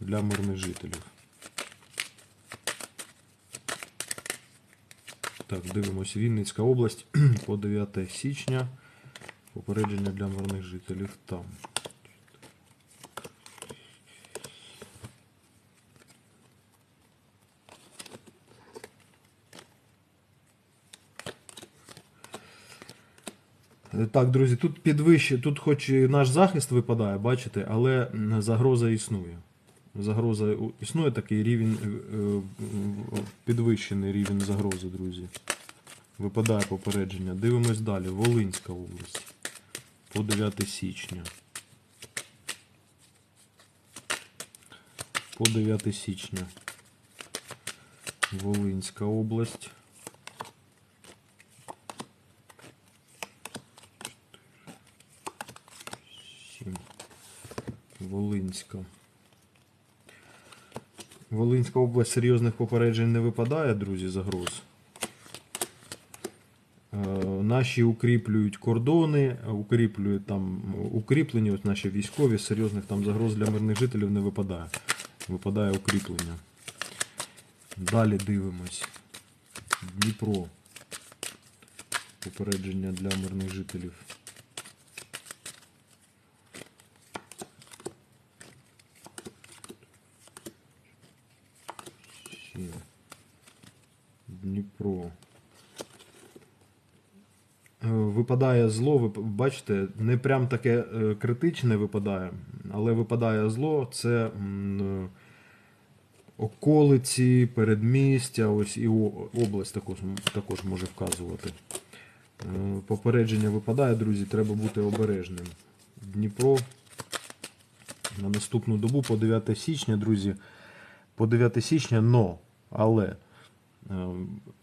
для мирних жителів. Так, дивимось. Вінницька область по 9 січня. Попередження для мирних жителів там. Так, друзі, тут підвище, тут хоч і наш захист випадає, бачите, але загроза існує. Загроза існує такий рівень, е, е, підвищений рівень загрози, друзі. Випадає попередження. Дивимось далі. Волинська область. По 9 січня. По 9 січня. Волинська область. Волинська. Волинська область серйозних попереджень не випадає, друзі, загроз. Е, Наші укріплюють кордони, укріплюють там укріплені, от наші військові, серйозних там загроз для мирних жителів не випадає. Випадає укріплення. Далі дивимось. Дніпро. Попередження для мирних жителів. Ще. Дніпро. Е, Випадає зло, ви бачите, не прям таке е, критичне випадає, але випадає зло, це е, околиці, передмістя, ось і область також, також може вказувати. Е, Попередження випадає, друзі, треба бути обережним. Дніпро на наступну добу по 9 січня, друзі, по 9 січня, но, але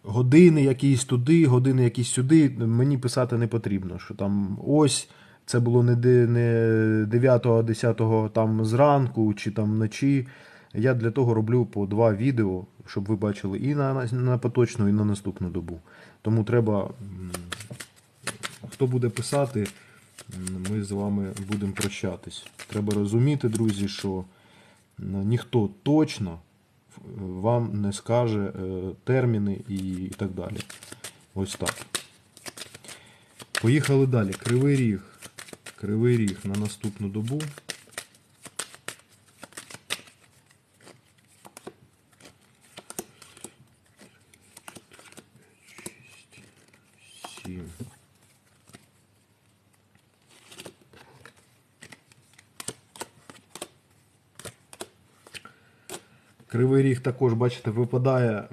години якісь туди, години якісь сюди, мені писати не потрібно, що там ось це було не, 9, а 10 там зранку чи там вночі. Я для того роблю по два відео, щоб ви бачили і на, на поточну, і на наступну добу. Тому треба, хто буде писати, ми з вами будемо прощатись. Треба розуміти, друзі, що ніхто точно вам не скаже е, терміни і так далі. Ось так. Поїхали далі. Кривий ріг. Кривий ріг на наступну добу. Сім. Кривий ріг також, бачите, випадає,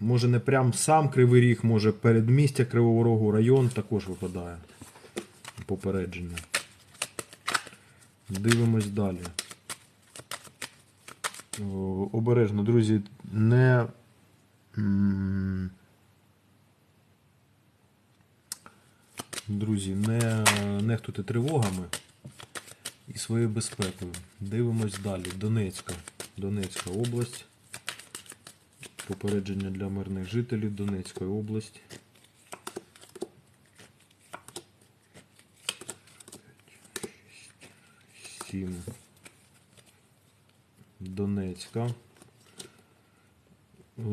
може не прям сам Кривий Ріг, може передмістя Кривого Рогу, район також випадає. Попередження. Дивимось далі. Обережно, друзі, не. Друзі, не нехтуйте тривогами і своєю безпекою. Дивимось далі. Донецька. Донецька область. Попередження для мирних жителів Донецької області. Сім. Донецька.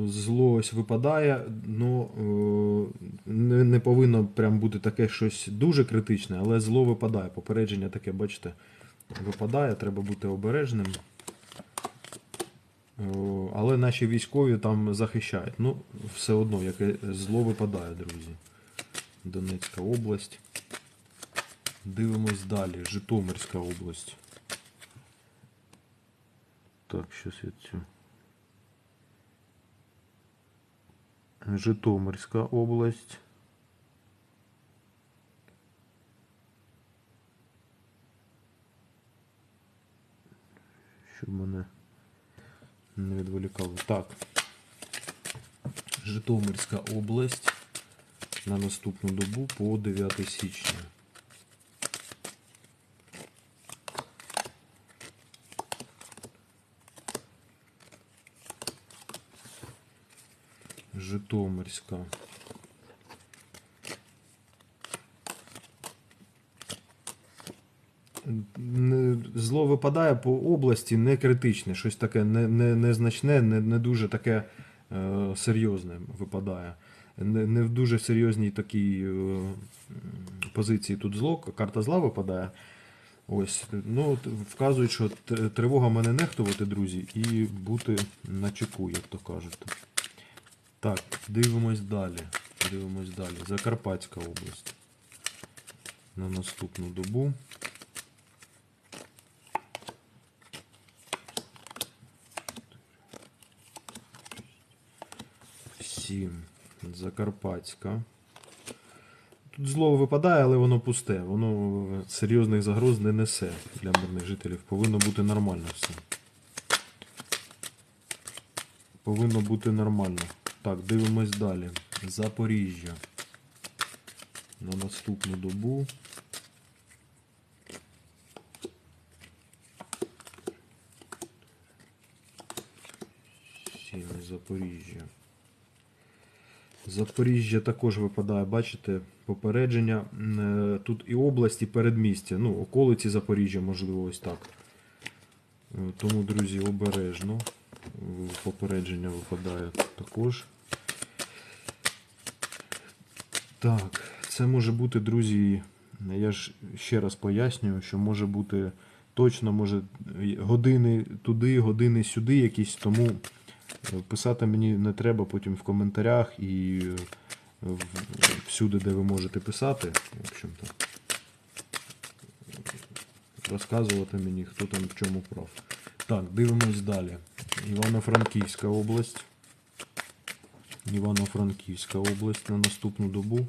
Зло ось випадає, ну не повинно прям бути таке щось дуже критичне, але зло випадає. Попередження таке, бачите, випадає, треба бути обережним. Але наші військові там захищають. Ну, все одно, яке зло випадає, друзі. Донецька область. Дивимось далі. Житомирська область. Так, щось я цю. Житомирська область. Щоб мене не відволікало. Так. Житомирська область на наступну добу по 9 січня. Житомирська. Не- зло випадає по області не критичне, щось таке не, не, незначне, не, не дуже таке е, серйозне випадає. Не, не в дуже серйозній такій е, позиції тут зло, карта зла випадає. Ось, ну, вказують, що тривога мене нехтувати, друзі, і бути на чеку, як то кажуть. Так, дивимось далі. Дивимось далі. Закарпатська область. На наступну добу. Сім. Закарпатська. Тут зло випадає, але воно пусте. Воно серйозних загроз не несе для мирних жителів. Повинно бути нормально все. Повинно бути нормально. Так, дивимось далі. Запоріжжя. На наступну добу. Сім Запоріжжя. Запоріжжя також випадає, бачите, попередження. Е, Тут і області, і передмістя. Ну, околиці Запоріжжя, можливо, ось так. Е, Тому, друзі, обережно. Е, Попередження випадає також. Так, це може бути, друзі, я ж ще раз пояснюю, що може бути точно, може години туди, години сюди якісь, тому писати мені не треба потім в коментарях і е, всюди, де ви можете писати. В общем-то, розказувати мені, хто там в чому прав. Так, дивимось далі. Івано-Франківська область. Івано-Франківська область на наступну добу.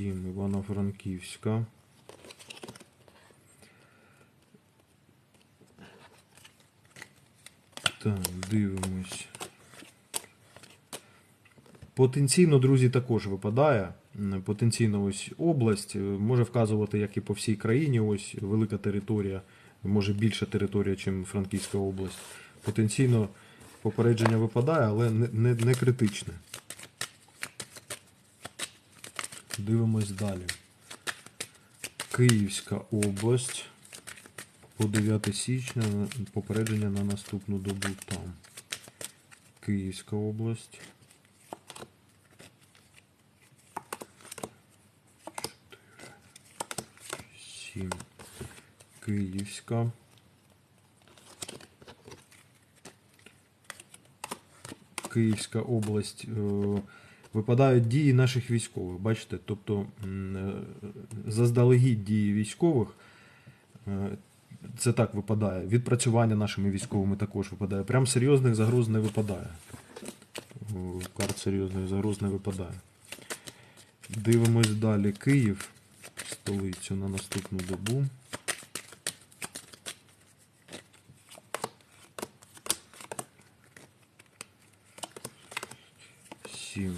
Сім Івано-Франківська. Так, дивимось. Потенційно, друзі, також випадає. Потенційно ось область може вказувати, як і по всій країні. Ось велика територія, може більша територія, ніж Франківська область. Потенційно попередження випадає, але не, не, не критичне. Дивимось далі. Київська область. По 9 січня попередження на наступну добу там. Київська область. 7. Київська. Київська область. е, Випадають дії наших військових. Бачите, тобто е, заздалегідь дії військових. е, Це так випадає. Відпрацювання нашими військовими також випадає. Прям серйозних загроз не випадає. Карт серйозних загроз не випадає. Дивимось далі. Київ, столицю на наступну добу. Сім.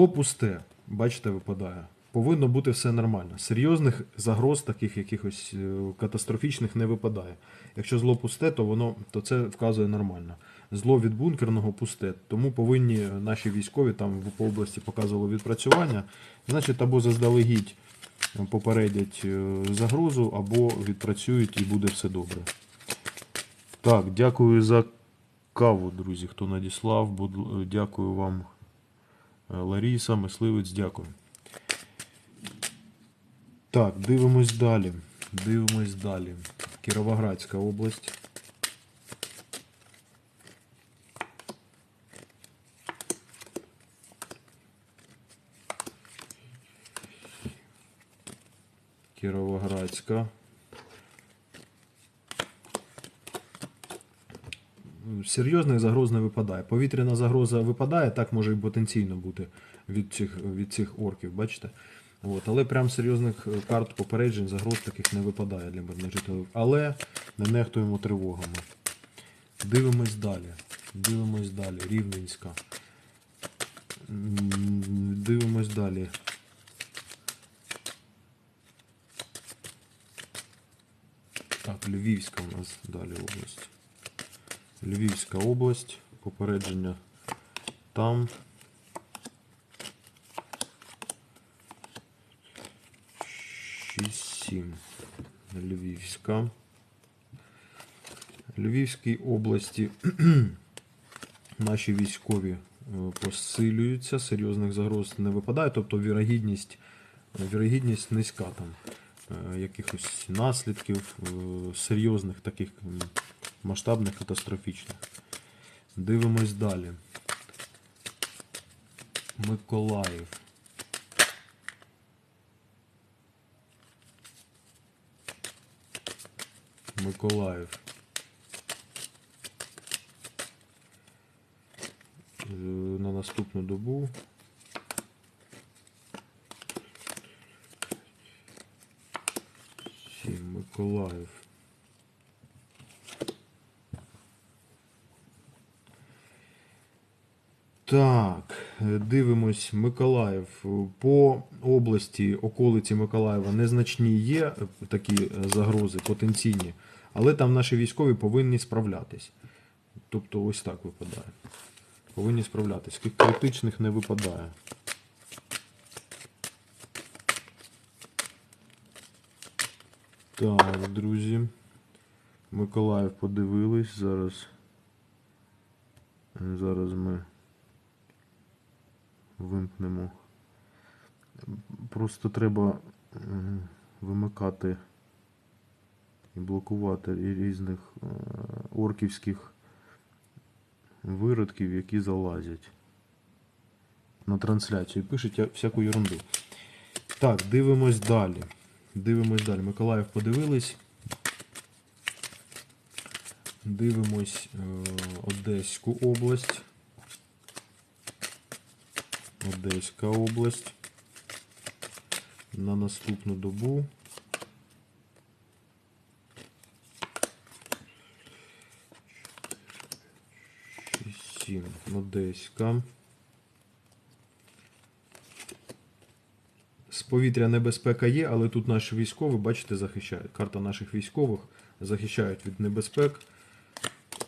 Е, Зло пусте, бачите, випадає. Повинно бути все нормально. Серйозних загроз, таких якихось е, катастрофічних, не випадає. Якщо зло пусте, то воно то це вказує нормально. Зло від бункерного пусте. Тому повинні наші військові там по області показували відпрацювання. Значить, або заздалегідь попередять е, загрозу, або відпрацюють і буде все добре. Так, дякую за каву, друзі, хто надіслав. Дякую вам, е, Ларіса, мисливець, дякую. Так, дивимось далі. Дивимось далі. Кіровоградська область. Кіровоградська. Серйозних загроз не випадає. Повітряна загроза випадає, так може і потенційно бути від цих, від цих орків, бачите? От, але прям серйозних е, карт попереджень, загроз таких не випадає для мирних жителів. Але не нехтуємо тривогами. Дивимось далі. Дивимось далі. Рівненська. Дивимось далі. Так, Львівська у нас далі область. Львівська область. Попередження там. Шість сім. Львівська. Львівській області наші військові е, посилюються, серйозних загроз не випадає, тобто вірогідність, вірогідність низька там е, якихось наслідків е, серйозних таких масштабних, катастрофічних. Дивимось далі. Миколаїв. Миколаїв. Е, На наступну добу. Сім, Миколаїв. Так, е, дивимось Миколаїв. По області, околиці Миколаєва незначні є е, такі е, загрози потенційні, але там наші військові повинні справлятись. Тобто ось так випадає. Повинні справлятись. Критичних не випадає. Так, друзі. Миколаїв подивились. Зараз. Зараз ми вимкнемо. Просто треба вимикати і блокувати різних е, орківських виродків, які залазять на трансляцію. Пишуть всяку ерунду. Так, дивимось далі. Дивимось далі. Миколаїв подивились. Дивимось е, Одеську область. Одеська область. На наступну добу. Одеська. З повітря небезпека є, але тут наші військові, бачите, захищають. Карта наших військових захищають від небезпек.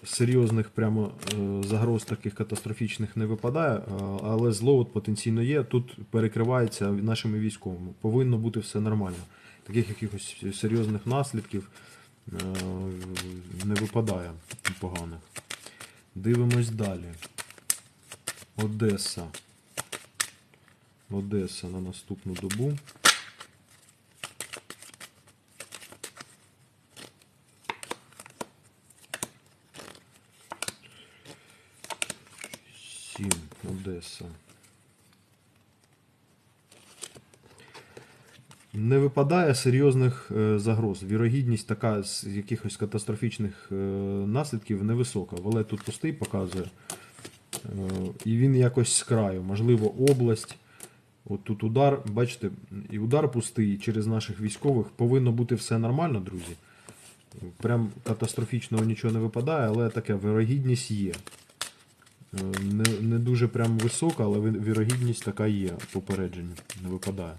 Серйозних прямо е, загроз таких катастрофічних не випадає, е, але зло от потенційно є. Тут перекривається нашими військовими. Повинно бути все нормально. Таких якихось серйозних наслідків е, не випадає поганих. Дивимось далі. Одеса. Одеса на наступну добу. Сім. Одеса. Не випадає серйозних е, загроз. Вірогідність така з якихось катастрофічних е, наслідків невисока. Валет тут пустий показує. Е, І він якось з краю. Можливо, область. От тут удар, бачите, і удар пустий через наших військових. Повинно бути все нормально, друзі. Прям катастрофічного нічого не випадає, але таке вірогідність є. Е, Не, не дуже прям висока, але вірогідність така є. Попередження не випадає.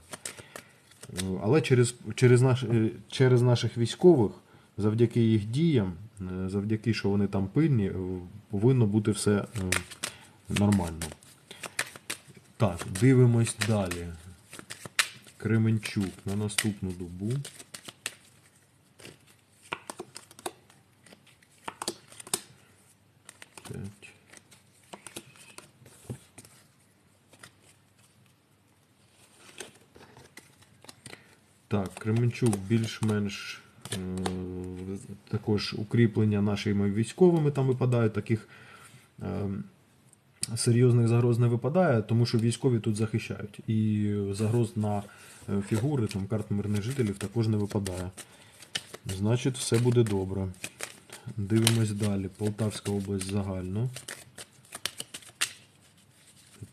Е, Але через, через, наш, е, через наших військових, завдяки їх діям, завдяки, що вони там пильні, повинно бути все нормально. Так, дивимось далі. Кременчук на наступну добу. П'ять. Так, Кременчук більш-менш е, також укріплення нашими військовими там випадають. Таких е, серйозних загроз не випадає, тому що військові тут захищають. І загроз на е, фігури, там карт мирних жителів також не випадає. Значить, все буде добре. Дивимось далі. Полтавська область загально.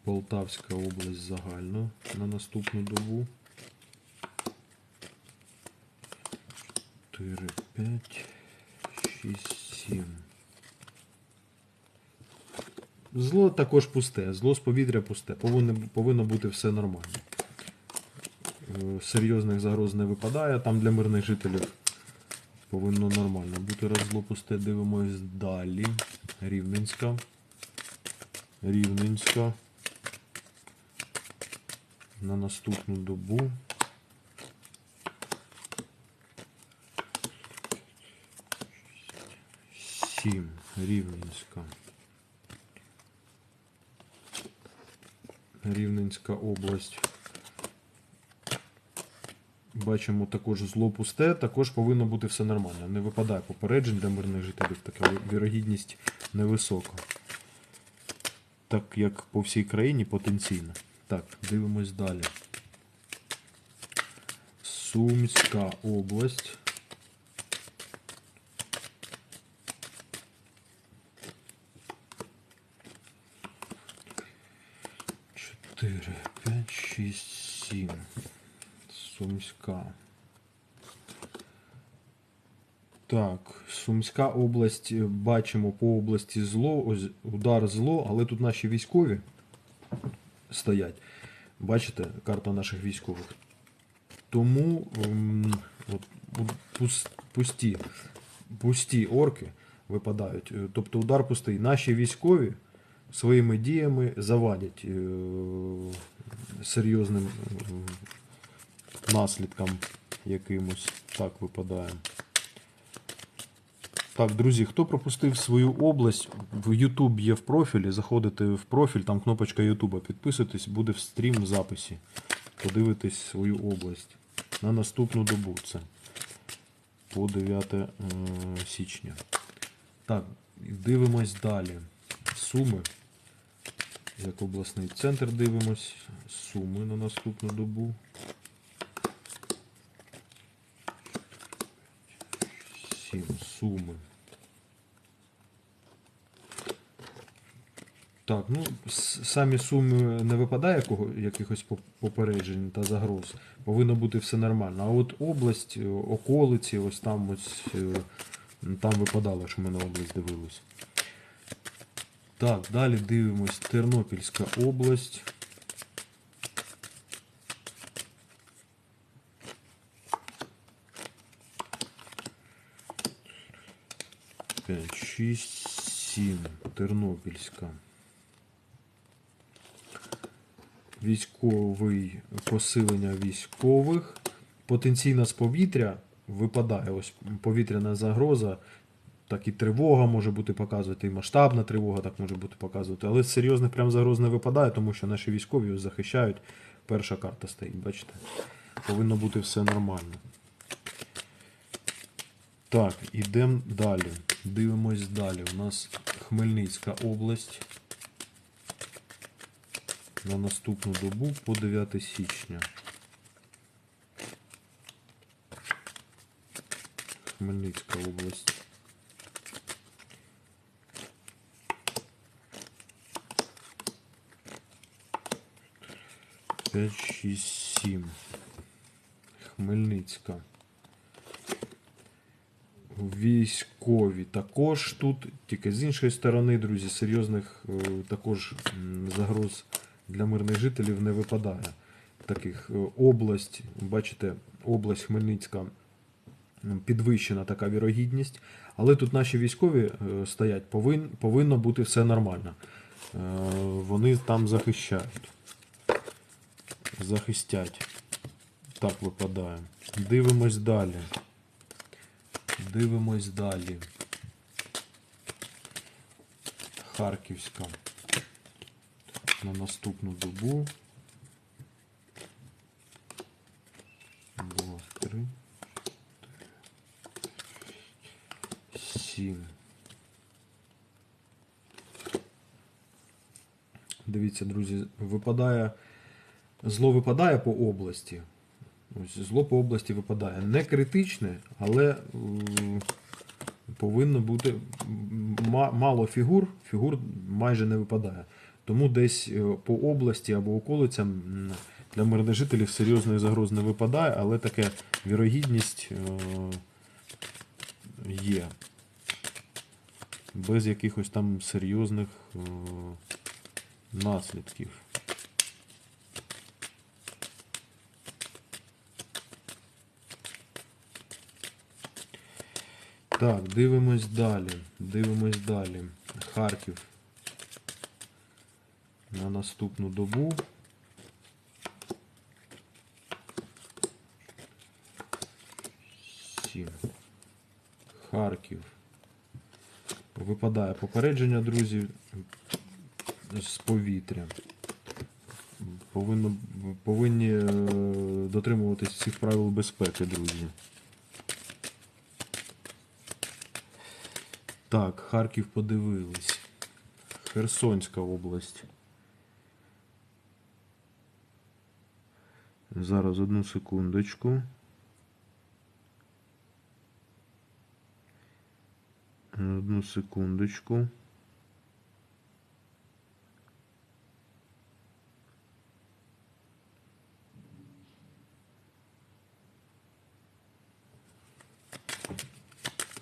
Полтавська область загально на наступну добу. 4, 5, 6, 7. Зло також пусте. Зло з повітря пусте. Повинно, повинно бути все нормально. Е, Серйозних загроз не випадає там для мирних жителів. Повинно нормально бути розло пусте. Дивимось далі. Рівненська. Рівненська. На наступну добу. Сім. Рівненська. Рівненська область. Бачимо також зло пусте, також повинно бути все нормально. Не випадає попереджень для мирних жителів, така вірогідність невисока. Так як по всій країні потенційно. Так, дивимось далі. Сумська область. Чотири, п'ять, шість, сім. Сумська. Так, Сумська область, бачимо по області зло, удар зло, але тут наші військові стоять. Бачите, карта наших військових. Тому ем, от, пусті, пусті орки випадають. Е, Тобто удар пустий. Наші військові своїми діями завадять е, серйозним е, наслідкам якимось. Так випадає. Так, друзі, хто пропустив свою область, в YouTube є в профілі. Заходите в профіль, там кнопочка YouTube, підписуйтесь, буде в стрім в записі. Подивитесь свою область. На наступну добу це. По 9 е, січня. Так, дивимось далі. Суми. Як обласний центр дивимось. Суми на наступну добу. Сім суми. Так, ну самі суми не випадає якихось попереджень та загроз. Повинно бути все нормально. А от область, е, околиці, ось там ось е, там випадало, що ми на область дивились. Так, далі дивимось Тернопільська область. П'ять, шість, сім. Тернопільська. Військовий посилення військових. Потенційно з повітря випадає ось повітряна загроза. Так і тривога може бути показувати, і масштабна тривога так може бути показувати. Але серйозних прям загроз не випадає, тому що наші військові захищають. Перша карта стоїть, бачите? Повинно бути все нормально. Так, ідемо далі. Дивимось далі. У нас Хмельницька область. На наступну добу по 9 січня. Хмельницька область. П'ять, шість, сім. Хмельницька. Військові також тут, тільки з іншої сторони, друзі, серйозних е, також загроз для мирних жителів не випадає. Таких е, область, бачите, область Хмельницька підвищена така вірогідність. Але тут наші військові е, стоять, повин, повинно бути все нормально. Е, Вони там захищають. Захистять. Так випадає. Дивимось далі. Дивимось далі. Харківська. На наступну добу. Два, три. Сім. Дивіться, друзі, випадає. Зло випадає по області. Ось зло по області випадає. Не критичне, але повинно бути мало фігур, фігур майже не випадає. Тому десь е, по області або околицям для мирних жителів серйозної загроз не випадає, але таке вірогідність е, є. Без якихось там серйозних е, наслідків. Так, дивимось далі. Дивимось далі. Харків. На наступну добу. Сім. Харків. Випадає попередження, друзі, з повітря. Повинно, повинні е, дотримуватись всіх правил безпеки, друзі. Так, Харків подивились. Херсонська область. Зараз одну секундочку. Одну секундочку.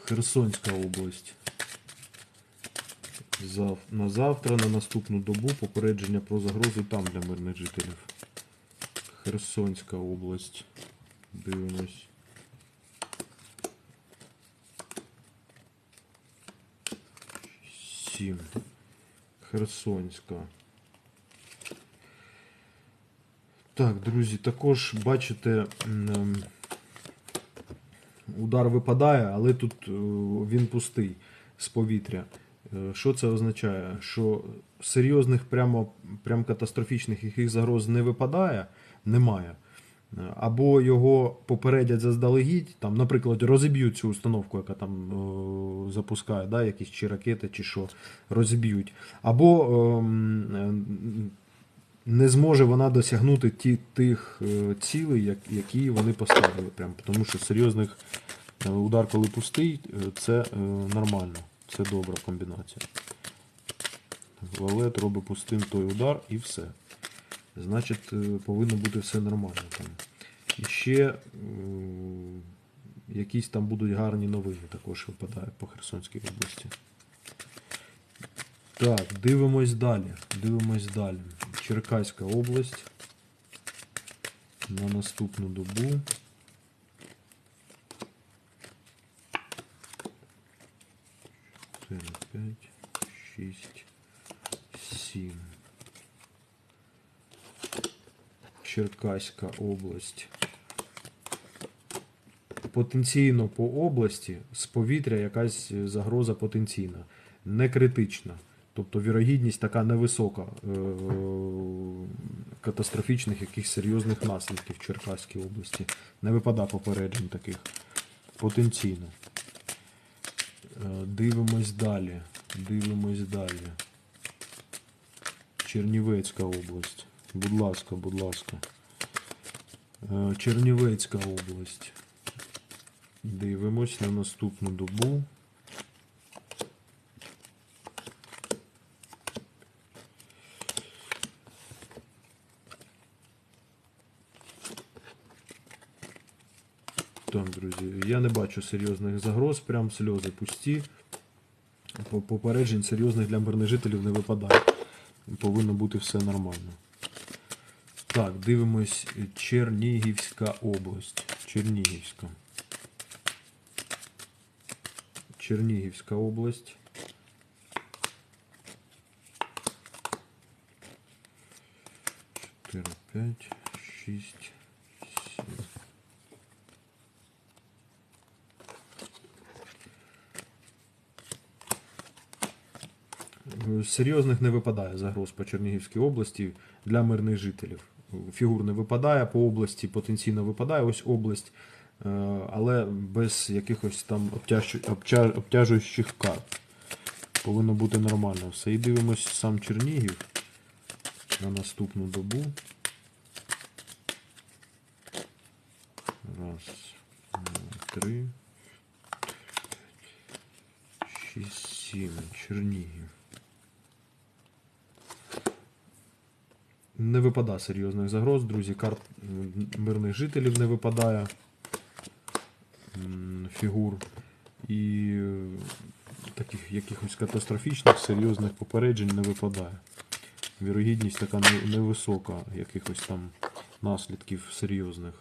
Херсонська область. На завтра, на наступну добу попередження про загрозу там для мирних жителів. Херсонська область. Дивимось. Сім. Херсонська. Так, друзі, також бачите, удар випадає, але тут е, він пустий з повітря. Е, Що це означає? Що серйозних, прямо прям катастрофічних яких загроз не випадає, немає. Е, Або його попередять заздалегідь, там, наприклад, розіб'ють цю установку, яка там е, запускає, да, якісь чи ракети, чи що, розіб'ють. Або ем, е, не зможе вона досягнути ті, тих цілей, як, які вони поставили. Прям, тому що серйозних удар, коли пустий, це нормально. Це добра комбінація. Валет робить пустим той удар і все. Значить, е, повинно бути все нормально там. І ще е, якісь там будуть гарні новини також випадають по Херсонській області. Так, дивимось далі. Дивимось далі. Черкаська область. На наступну добу. П'ять, шість, сім. Черкаська область. Потенційно по області з повітря якась загроза потенційна, не критична. Тобто вірогідність така невисока е- катастрофічних якихось серйозних наслідків в Черкаській області. Не випадає попереджень таких. Потенційно. Е, Дивимось далі. Дивимось далі. Чернівецька область. Будь ласка, будь ласка. Е, Чернівецька область. Дивимось на наступну добу. Так, друзі, я не бачу серйозних загроз, прям сльози пусті. Попереджень серйозних для мирних жителів не випадає. Повинно бути все нормально. Так, дивимось Чернігівська область. Чернігівська. Чернігівська область. Чотири, п'ять, шість, сім. Серйозних не випадає загроз по Чернігівській області для мирних жителів. Фігур не випадає, по області потенційно випадає ось область, е, але без якихось там обтяжуючих карт. Повинно бути нормально все. І дивимось сам Чернігів на наступну добу. Раз, три, шість, сім. Чернігів. Не випадає серйозних загроз, друзі. Карт мирних жителів не випадає. Фігур. І е, таких якихось катастрофічних, серйозних попереджень не випадає. Вірогідність така невисока, якихось там наслідків серйозних.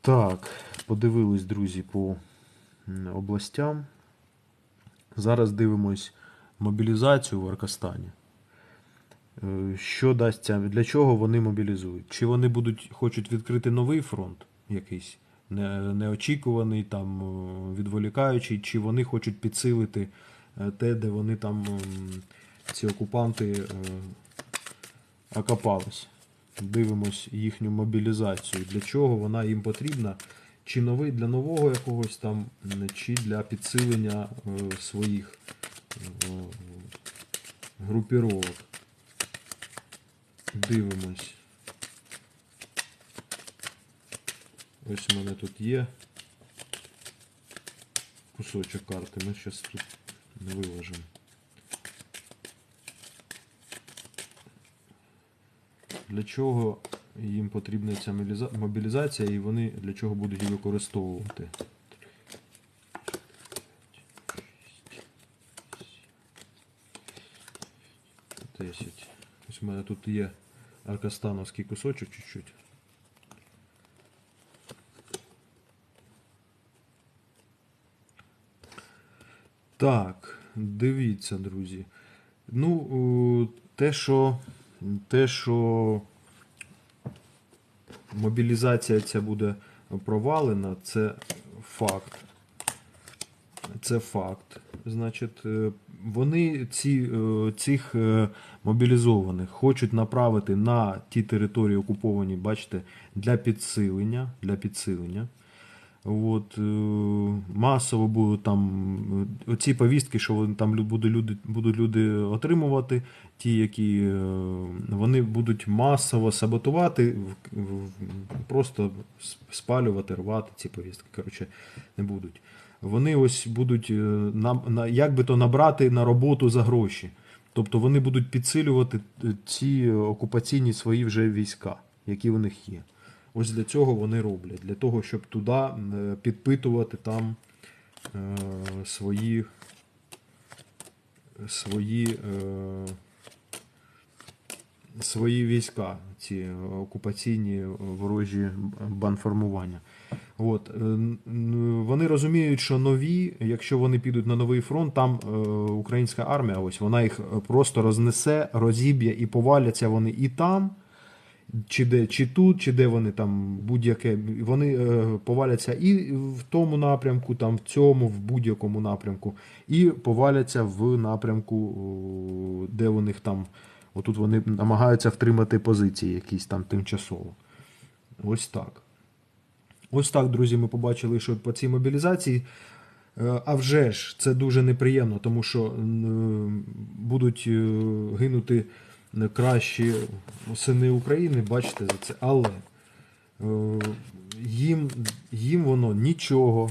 Так, подивились, друзі, по областям. Зараз дивимось мобілізацію в Аркастані. Е, Що дасться, для чого вони мобілізують? Чи вони будуть, хочуть відкрити новий фронт якийсь, не- неочікуваний, там, е, відволікаючий, чи вони хочуть підсилити е, те, де вони там, ці окупанти, окопались. Дивимось їхню мобілізацію. Для чого вона їм потрібна? Чи новий для нового якогось там, чи для підсилення своїх групіровок. Дивимось. Ось у мене тут є кусочок карти. Ми зараз тут не виложимо. Для чого їм потрібна ця мобілізація і вони для чого будуть її використовувати? 10. Ось у мене тут є аркастановський кусочок чуть-чуть. Так, дивіться, друзі. Ну, те, що, те, що мобілізація ця буде провалена, це факт. Це факт. Значить, е, вони ці, е, цих е, мобілізованих хочуть направити на ті території окуповані, бачите, для підсилення. Для підсилення. От, е, масово будуть там оці повістки, що вони там будуть люди, будуть люди отримувати, ті, які вони будуть масово саботувати, просто спалювати, рвати ці повістки. Коротше, не будуть. Вони ось будуть е, на, на, як би то набрати на роботу за гроші. Тобто вони будуть підсилювати е, ці окупаційні свої вже війська, які у них є. Ось для цього вони роблять. Для того, щоб туди е, підпитувати там свої, свої, свої війська, ці окупаційні ворожі банформування. От, е, вони розуміють, що нові, якщо вони підуть на новий фронт, там е, українська армія, ось вона їх просто рознесе, розіб'є і поваляться вони і там, чи де, чи тут, чи де вони там будь-яке. Вони е, поваляться і в тому напрямку, там в цьому, в будь-якому напрямку, і поваляться в напрямку, де у них там. Отут вони намагаються втримати позиції якісь там тимчасово. Ось так. Ось так, друзі, ми побачили, що по цій мобілізації. е, А вже ж це дуже неприємно, тому що будуть е, гинути кращі сини України, бачите за це. Але е, їм, їм воно нічого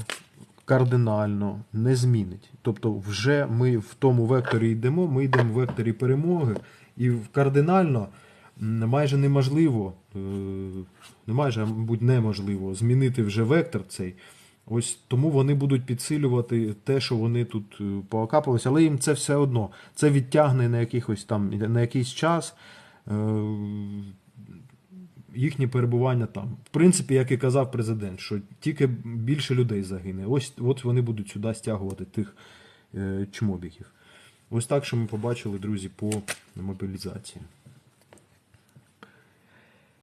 кардинально не змінить. Тобто, вже ми в тому векторі йдемо, ми йдемо в векторі перемоги, і кардинально майже неможливо, е, не майже, а мабуть, неможливо змінити вже вектор цей. Ось тому вони будуть підсилювати те, що вони тут е, поокапалися, але їм це все одно. Це відтягне на якихось там на якийсь час. е, Їхнє перебування там. В принципі, як і казав президент, що тільки більше людей загине. Ось от вони будуть сюди стягувати тих чмобіків. Ось так, що ми побачили, друзі, по мобілізації.